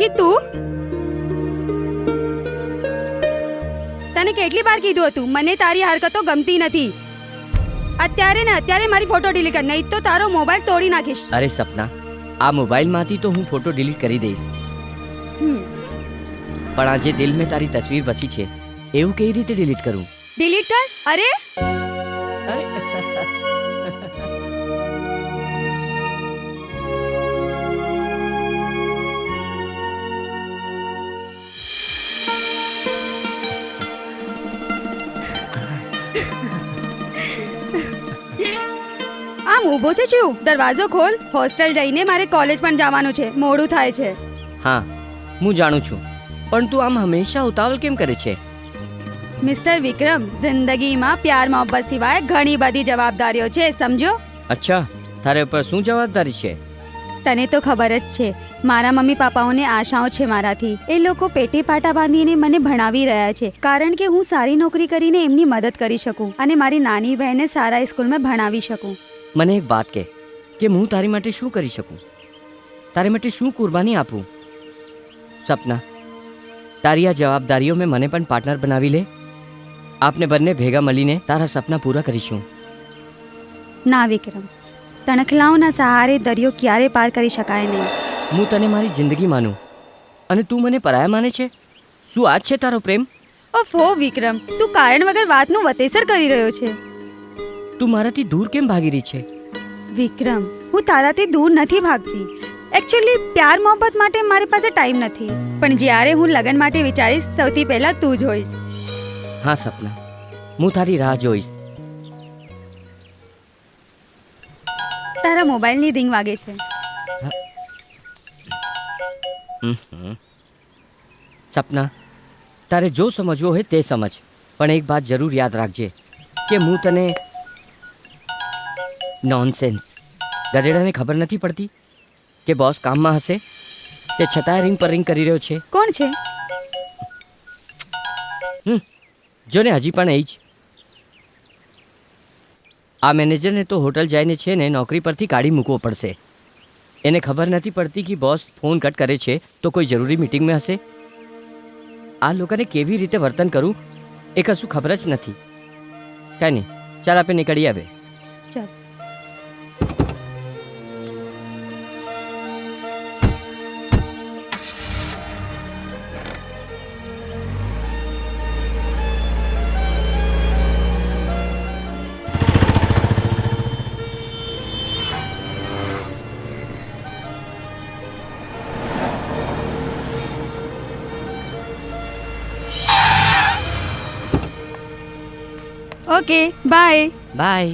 તું તને કેટલી વાર કીધું હતું? મને તારી હરકતો ગમતી નથી. અત્યારે ને અત્યારે મારી ફોટો ડિલીટ કર નહીં તો તારો મોબાઈલ તોડી નાખીશ. અરે સપના આ મોબાઈલમાંથી તો હું ફોટો ડિલીટ કરી દઈશ. પણ આજે દિલ મેં તારી તસવીર બસી છે. એવું કઈ રીતે ડિલીટ કરું? ડિલીટ કર? અરે! ઊભો છે શું? દરવાજો ખોલ. હોસ્ટેલ જઈને મારે કોલેજ પણ જવાનું છે. મોડું થાય છે. હા હું જાણું છું. પણ તું આમ હંમેશા ઉતાવળ કેમ કરે છે? મિસ્ટર વિક્રમ જિંદગીમાં પ્યાર મોહબ્બત સિવાય ઘણી બધી જવાબદારીઓ છે સમજો? અચ્છા તારે ઉપર શું જવાબદારી છે? તને તો ખબર જ છે. મારા મમ્મી પાપાઓને આશાઓ છે મારાથી. એ લોકો પેટે પાટા બાંધીને મને ભણાવી રહ્યા છે. કારણ કે હું સારી નોકરી કરીને એમની મદદ કરી શકું અને મારી નાની બહેનને સારા સ્કૂલમાં ભણાવી શકું. મને એક વાત કહે કે હું તારી માટે શું કરી શકું? તારી માટે શું કુરબાની આપું? સપના તારી આ જવાબદારીઓ મેં મને પણ પાર્ટનર બનાવી લે. આપને બંને ભેગા મળીને તારા સપના પૂરા કરીશું. ના વિક્રમ તણખલાઓના સહારે દરિયો ક્યારે પાર કરી શકાય નહીં. હું તને મારી જિંદગી માનું અને તું મને પરાયા માને છે? શું આ છે તારો પ્રેમ? ઓફો વિક્રમ તું કારણ વગર વાતનું વતેસર કરી રહ્યો છે. તું મારાથી દૂર કેમ ભાગી રહી છે? વિક્રમ હું તારાથી દૂર નથી ભાગતી. એકચ્યુઅલી પ્યાર મોહબ્બત માટે મારી પાસે ટાઈમ નથી. પણ જ્યારે હું લગ્ન માટે વિચારીશ સૌથી પહેલા તું જ હોઈશ. હા સપના. હું તારી રાહ જોઈશ. તારા મોબાઈલની રિંગ વાગે છે. સપના તારે જો સમજવો હોય તે સમજ. પણ એક વાત જરૂર યાદ રાખજે કે હું તને નોનસેન્સ ગધેડાને ખબર નથી પડતી કે બોસ કામમાં હશે? તે છતાંય રિંગ પર રિંગ કરી રહ્યો છે. કોણ છે? જો ને હજી પણ એ જ આ મેનેજરને તો હોટલ જઈને છે ને નોકરી પરથી કાઢી મૂકવો પડશે. એને ખબર નથી પડતી કે બોસ ફોન કટ કરે છે તો કોઈ જરૂરી મિટિંગમાં હશે? આ લોકોને કેવી રીતે વર્તન કરું? એ કશું ખબર જ નથી. કાંઈ નહીં ચાલ આપણે નીકળી આવે. ચાલ. ಓಕೆ ಬಾಯ್ ಬಾಯ್